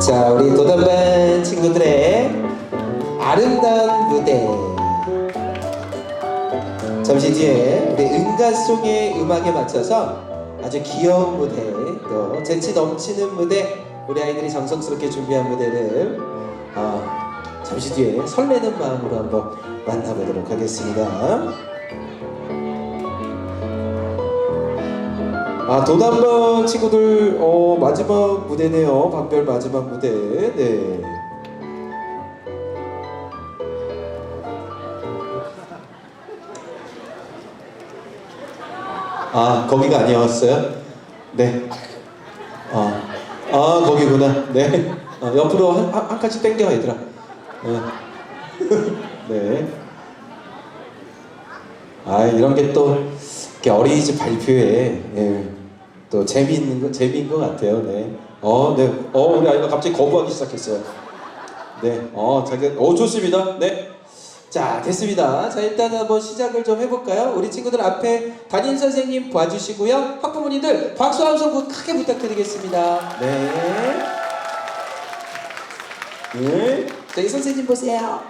자, 우리 도단반 친구들의 아름다운 무대. 잠시 뒤에 우리 응가송의 음악에 맞춰서 아주 귀여운 무대, 또 재치 넘치는 무대, 우리 아이들이 정성스럽게 준비한 무대를 어, 잠시 뒤에 설레는 마음으로 한번 만나보도록 하겠습니다. 아 도단반 친구들 어, 마지막 무대네요. 방별 마지막 무대. 네. 아 거기가 아니었어요? 네. 아, 아 거기구나. 네. 어, 옆으로 한, 한, 한 칸씩 당겨 얘들아. 어. 네. 아 이런 게또 어린이집 발표에 예, 또 재미있는 거 재미인 것 같아요. 네. 어, 네. 어 우리 아이가 갑자기 거부하기 시작했어요. 네. 어 자기 어 좋습니다. 네. 자 됐습니다. 자 일단 한번 시작을 좀 해볼까요? 우리 친구들 앞에 담임 선생님 봐주시고요. 학부모님들 박수 함성 부- 크게 부탁드리겠습니다. 네. 네. 저희 선생님 보세요.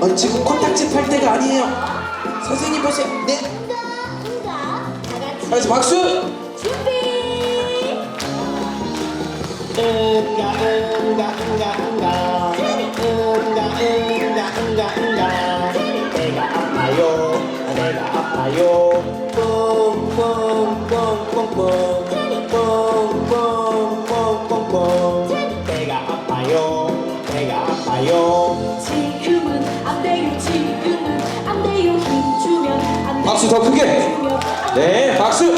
어, 지금 코딱지 팔 때가 아니에요. 선생님 보세요. 네. 다 같이 박수. 준비 응가 응가 응가 응가 응가 응가 응가 응가 내가 아파요 내가 아파요 뽕뽕뽕뽕뽕 뽕뽕뽕뽕뽕 내가 아파요 내가 아파요 박수 더 크게. 네, 박수.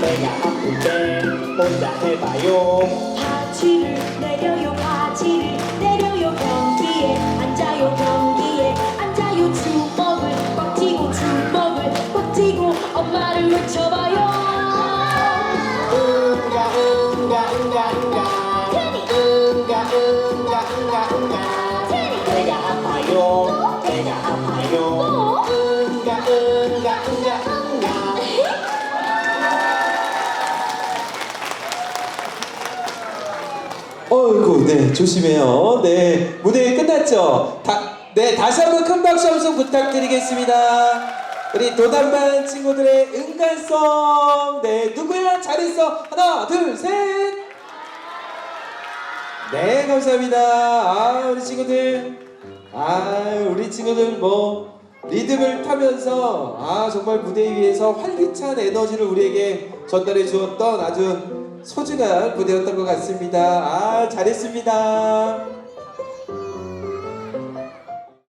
내가 아플 때 혼자 해봐요. 같이 어이구, 네, 조심해요. 네, 무대 끝났죠? 다, 네, 다시 한번 큰 박수 함성 부탁드리겠습니다. 우리 도단반 친구들의 응간성. 네, 누구야? 잘했어. 하나, 둘, 셋. 네, 감사합니다. 아, 우리 친구들. 아, 우리 친구들 뭐, 리듬을 타면서, 아, 정말 무대 위에서 활기찬 에너지를 우리에게 전달해 주었던 아주 소중한 무대였던 것 같습니다. 아, 잘했습니다.